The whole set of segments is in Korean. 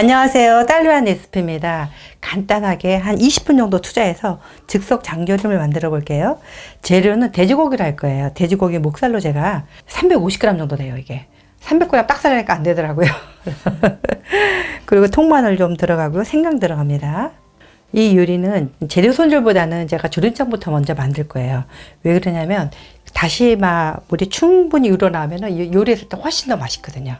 안녕하세요. 딸리안 레시피입니다. 간단하게 한 20분 정도 투자해서 즉석 장조림을 만들어 볼게요. 재료는 돼지고기를 할 거예요. 돼지고기 목살로 제가 350g 정도 돼요, 이게. 300g 딱 살라니까 안 되더라고요. 그리고 통마늘 좀 들어가고요. 생강 들어갑니다. 이 요리는 재료 손질보다는 제가 조림장부터 먼저 만들 거예요. 왜 그러냐면 다시마 물이 충분히 우러나오면 요리했을 때 훨씬 더 맛있거든요.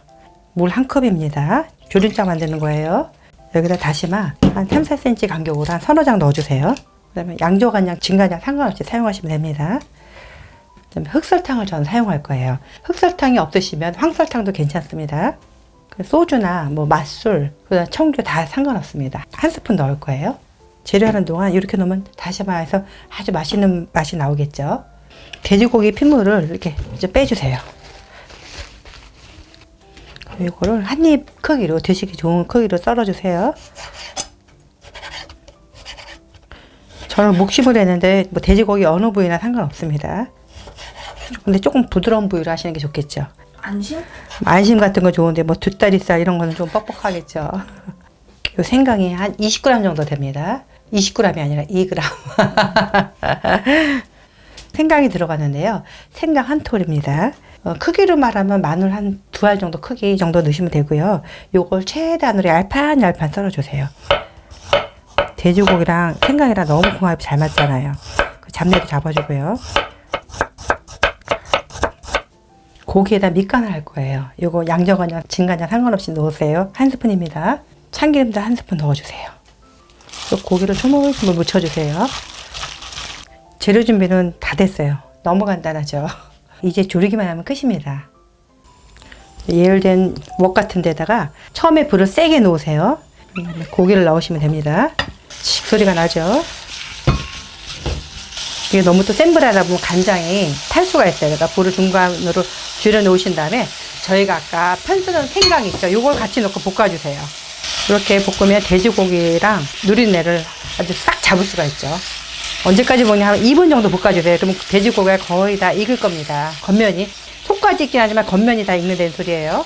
물 한 컵입니다. 조림장 만드는 거예요. 여기다 다시마 한 3, 4cm 간격으로 한 서너 장 넣어주세요. 그 다음에 양조간장, 진간장 상관없이 사용하시면 됩니다. 그다음에 흑설탕을 저는 사용할 거예요. 흑설탕이 없으시면 황설탕도 괜찮습니다. 그 소주나 뭐 맛술, 그다음 청주 다 상관없습니다. 한 스푼 넣을 거예요. 재료하는 동안 이렇게 넣으면 다시마에서 아주 맛있는 맛이 나오겠죠. 돼지고기 핏물을 이렇게 빼주세요. 이거를 한 입 크기로 드시기 좋은 크기로 썰어주세요. 저는 목심을 했는데 뭐 돼지고기 어느 부위나 상관없습니다. 근데 조금 부드러운 부위로 하시는 게 좋겠죠. 안심? 안심 같은 거 좋은데 뭐 뒷다리살 이런 거는 좀 뻑뻑하겠죠. 요 생강이 한 20g 정도 됩니다. 20g이 아니라 2g. 생강이 들어가는데요. 생강 한 톨입니다. 어, 크기로 말하면 마늘 한 두 알 정도 크기 정도 넣으시면 되고요. 요걸 최대한으로 얄판 얄판 썰어주세요. 돼지고기랑 생강이랑 너무 궁합이 잘 맞잖아요. 그 잡내도 잡아주고요. 고기에다 밑간을 할 거예요. 요거 양정간장, 진간장 상관없이 넣으세요. 한 스푼입니다. 참기름도 한 스푼 넣어주세요. 요 고기를 조물조물 묻혀주세요. 재료 준비는 다 됐어요. 너무 간단하죠. 이제 조리기만 하면 끝입니다. 예열된 웍 같은 데다가 처음에 불을 세게 놓으세요. 고기를 넣으시면 됩니다. 칙 소리가 나죠. 이게 너무 또 센 불에 하다 보면 간장이 탈 수가 있어요. 그러니까 불을 중간으로 줄여 놓으신 다음에 저희가 아까 편쓰는 생강 있죠. 요걸 같이 넣고 볶아주세요. 이렇게 볶으면 돼지고기랑 누린내를 아주 싹 잡을 수가 있죠. 언제까지 볶냐 하면 2분 정도 볶아주세요. 그러면 돼지고기가 거의 다 익을 겁니다. 겉면이. 속까지 익긴 하지만 겉면이 다 익는다는 소리예요.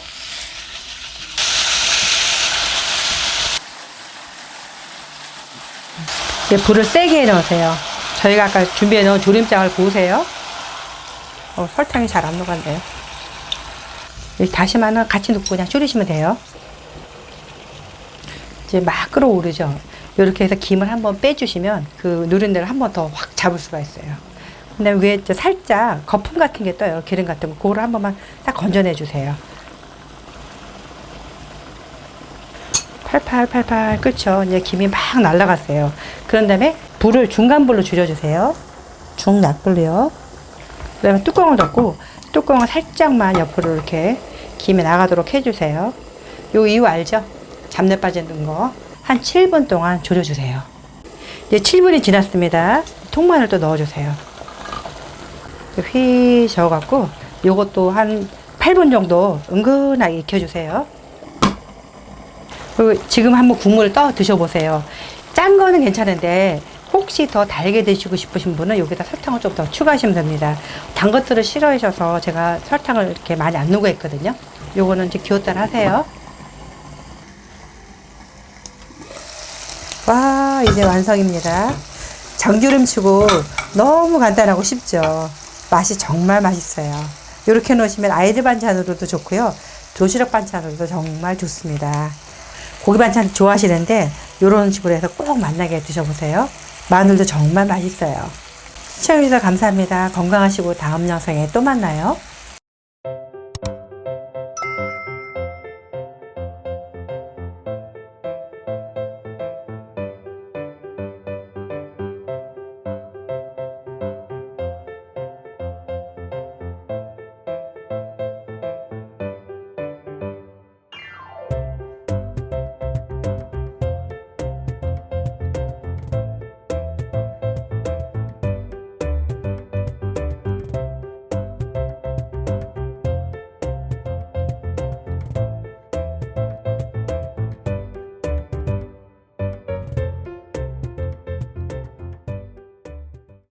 이제 불을 세게 해놓으세요. 저희가 아까 준비해 놓은 조림장을 보세요. 어, 설탕이 잘 안 녹았네요. 이 다시마는 같이 넣고 그냥 졸이시면 돼요. 이제 막 끓어오르죠. 이렇게 해서 김을 한번 빼주시면 그 누린내를 한번 더 확 잡을 수가 있어요. 근데 위에 이제 살짝 거품 같은 게 떠요. 기름 같은 거. 그거를 한 번만 딱 건져내 주세요. 팔팔 팔팔. 그쵸 이제 김이 막 날라갔어요. 그런 다음에 불을 중간불로 줄여주세요. 중약불로요. 그 다음에 뚜껑을 덮고 뚜껑을 살짝만 옆으로 이렇게 김이 나가도록 해주세요. 요 이유 알죠? 잡내 빠지는 거. 한 7분 동안 졸여주세요. 이제 7분이 지났습니다. 통마늘 또 넣어주세요 휘 저어갖고 요것도 한 8분 정도 은근하게 익혀주세요 그리고 지금 한번 국물을 떠 드셔보세요. 짠 거는 괜찮은데 혹시 더 달게 드시고 싶으신 분은 여기다 설탕을 좀 더 추가하시면 됩니다. 단 것들을 싫어하셔서 제가 설탕을 이렇게 많이 안 넣고 했거든요. 요거는 이제 기호따라 하세요. 와, 이제 완성입니다. 장조림 치고 너무 간단하고 쉽죠. 맛이 정말 맛있어요. 이렇게 놓으시면 아이들 반찬으로도 좋고요. 도시락 반찬으로도 정말 좋습니다. 고기 반찬 좋아하시는데 이런 식으로 해서 꼭 만나게 드셔보세요. 마늘도 정말 맛있어요. 시청해주셔서 감사합니다. 건강하시고 다음 영상에 또 만나요.